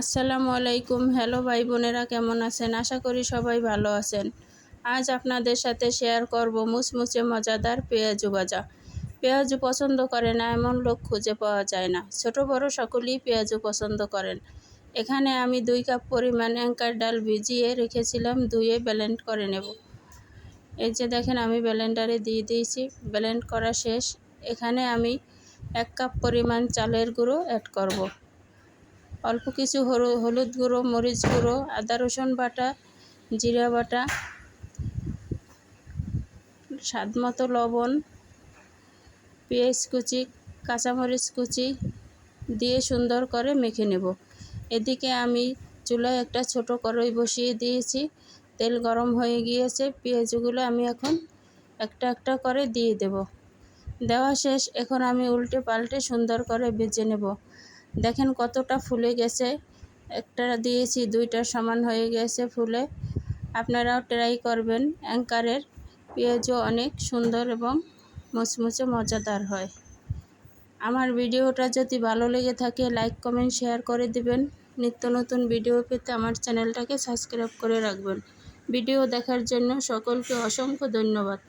আসসালামু আলাইকুম। হ্যালো ভাই বোনেরা, কেমন আছেন? আশা করি সবাই ভালো আছেন। আজ আপনাদের সাথে শেয়ার করব মুচমুচে মজাদার পেঁয়াজু ভাজা। পেঁয়াজু পছন্দ করে না, এমন লোক খুঁজে পাওয়া যায় না। ছোট, বড় সকলেই পেঁয়াজু পছন্দ করেন। এখানে আমি দুই কাপ পরিমাণ অ্যাঙ্কার ডাল ভিজিয়ে রেখেছিলাম, ধুয়ে ব্লেন্ড করে নেব। এই যে দেখেন, আমি ব্লেন্ডারে দিয়ে দিয়েছি ব্যালেন্ড করা শেষ। এখানে আমি এক কাপ পরিমাণ চালের গুঁড়ো অ্যাড করব। অল্প কিছু হলুদ গুঁড়ো, মরিচ গুঁড়ো, আদা রসুন বাটা, জিরা বাটা স্বাদ মতো লবণ, পেঁয়াজ কুচি, কাঁচামরিচ কুচি দিয়ে সুন্দর করে মেখে নেব। এদিকে আমি চুলায় একটা ছোট কড়াই বসিয়ে দিয়েছি। তেল গরম হয়ে গিয়েছে, পেঁয়াজগুলো আমি এখন একটা একটা করে দিয়ে দেব। দেওয়া শেষ, এখন আমি উল্টে পাল্টে সুন্দর করে ভেজে নেব। দেখেন কতটা ফুলে গেছে। একটা দিয়েছি, দুইটা সমান হয়ে গেছে ফুলে। আপনারাও ট্রাই করবেন। অ্যাঙ্কারের পেঁয়াজও অনেক সুন্দর এবং মুচমুচে মজাদার হয়। আমার ভিডিওটা যদি ভালো লেগে থাকে লাইক কমেন্ট শেয়ার করে দিবেন। নিত্য নতুন ভিডিও পেতে আমার চ্যানেলটাকে সাবস্ক্রাইব করে রাখবেন। ভিডিও দেখার জন্য সকলকে অসংখ্য ধন্যবাদ।